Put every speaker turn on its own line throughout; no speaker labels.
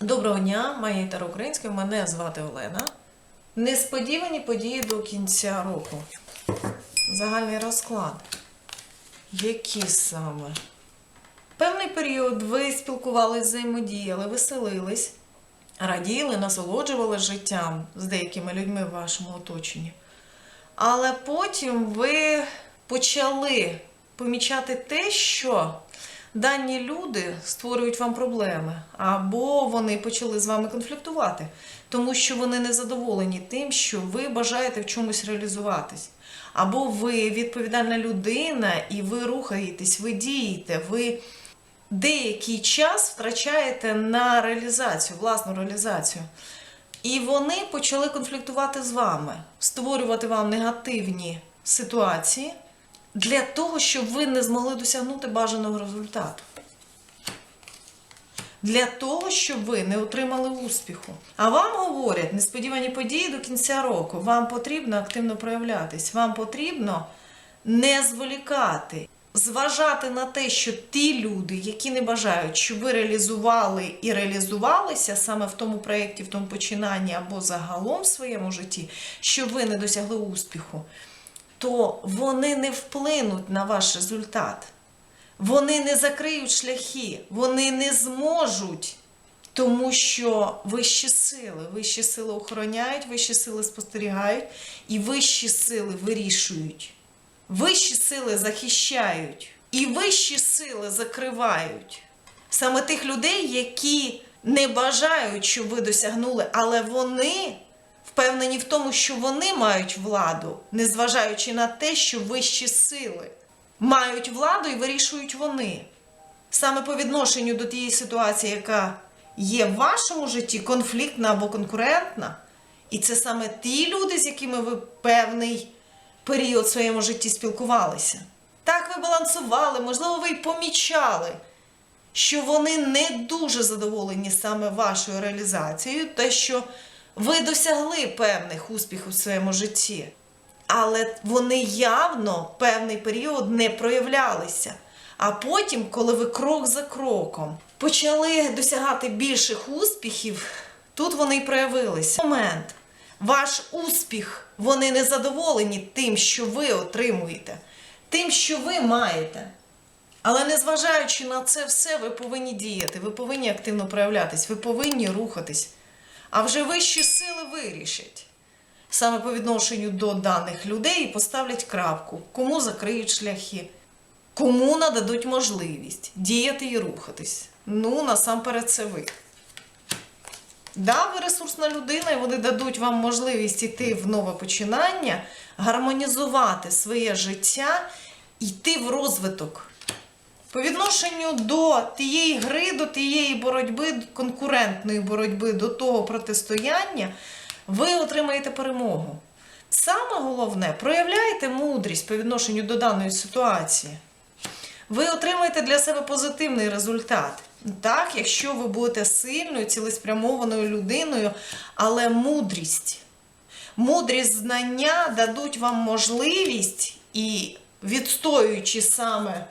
Доброго дня, моя Таро Українська, мене звати Олена. Несподівані події до кінця року. Загальний розклад. Які саме? Певний період ви спілкувалися, взаємодіяли, веселились, раділи, насолоджували життям з деякими людьми в вашому оточенні. Але потім ви почали помічати те, що дані люди створюють вам проблеми, або вони почали з вами конфліктувати, тому що вони не задоволені тим, що ви бажаєте в чомусь реалізуватись. Або ви відповідальна людина, і ви рухаєтесь, ви дієте, ви деякий час втрачаєте на реалізацію, власну реалізацію. І вони почали конфліктувати з вами, створювати вам негативні ситуації для того, щоб ви не змогли досягнути бажаного результату. Для того, щоб ви не отримали успіху. А вам говорять несподівані події до кінця року. Вам потрібно активно проявлятись, вам потрібно не зволікати, зважати на те, що ті люди, які не бажають, щоб ви реалізували і реалізувалися саме в тому проєкті, в тому починанні або загалом в своєму житті, щоб ви не досягли успіху, то вони не вплинуть на ваш результат. Вони не закриють шляхи, вони не зможуть, тому що вищі сили, вищі сили охороняють, вищі сили спостерігають і вищі сили вирішують. Вищі сили захищають і вищі сили закривають. Саме тих людей, які не бажають, щоб ви досягнули, але вони впевнені в тому, що вони мають владу, незважаючи на те, що вищі сили мають владу і вирішують вони. Саме по відношенню до тієї ситуації, яка є в вашому житті, конфліктна або конкурентна, і це саме ті люди, з якими ви певний період в своєму житті спілкувалися. Так ви балансували, можливо, ви й помічали, що вони не дуже задоволені саме вашою реалізацією, те, що ви досягли певних успіхів в своєму житті. Але вони явно певний період не проявлялися. А потім, коли ви крок за кроком почали досягати більших успіхів, тут вони й проявилися. Момент. Ваш успіх, вони не задоволені тим, що ви отримуєте, тим, що ви маєте. Але незважаючи на це все, ви повинні діяти, ви повинні активно проявлятись, ви повинні рухатись. А вже вищі сили вирішать саме по відношенню до даних людей і поставлять крапку, кому закриють шляхи, кому нададуть можливість діяти і рухатись. Ну, насамперед, це ви. Да, ви ресурсна людина, і вони дадуть вам можливість йти в нове починання, гармонізувати своє життя, йти в розвиток. По відношенню до тієї гри, до тієї боротьби, конкурентної боротьби, до того протистояння, ви отримаєте перемогу. Саме головне, проявляйте мудрість по відношенню до даної ситуації. Ви отримаєте для себе позитивний результат. Так, якщо ви будете сильною, цілеспрямованою людиною, але мудрість. Мудрість знання дадуть вам можливість і відстоюючи саме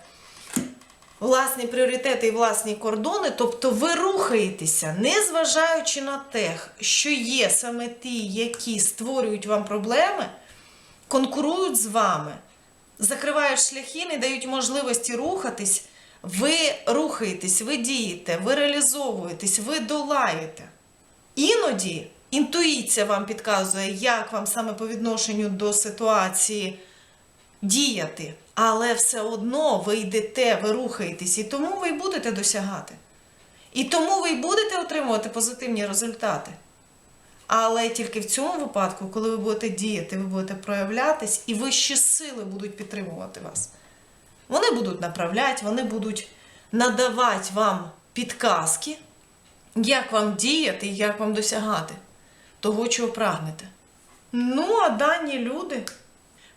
власні пріоритети і власні кордони, тобто ви рухаєтеся, незважаючи на те, що є саме ті, які створюють вам проблеми, конкурують з вами, закривають шляхи, не дають можливості рухатись. Ви рухаєтесь, ви дієте, ви реалізовуєтесь, ви долаєте. Іноді інтуїція вам підказує, як вам саме по відношенню до ситуації діяти, але все одно ви йдете, ви рухаєтесь, і тому ви будете досягати. І тому ви будете отримувати позитивні результати. Але тільки в цьому випадку, коли ви будете діяти, ви будете проявлятись, і вищі сили будуть підтримувати вас. Вони будуть направляти, вони будуть надавати вам підказки, як вам діяти і як вам досягати того, чого прагнете. Ну, а дані люди,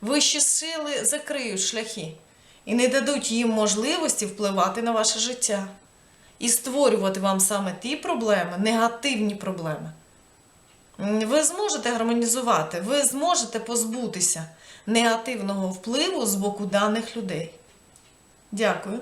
вищі сили закриють шляхи і не дадуть їм можливості впливати на ваше життя і створювати вам саме ті проблеми, негативні проблеми. Ви зможете гармонізувати, ви зможете позбутися негативного впливу з боку даних людей. Дякую.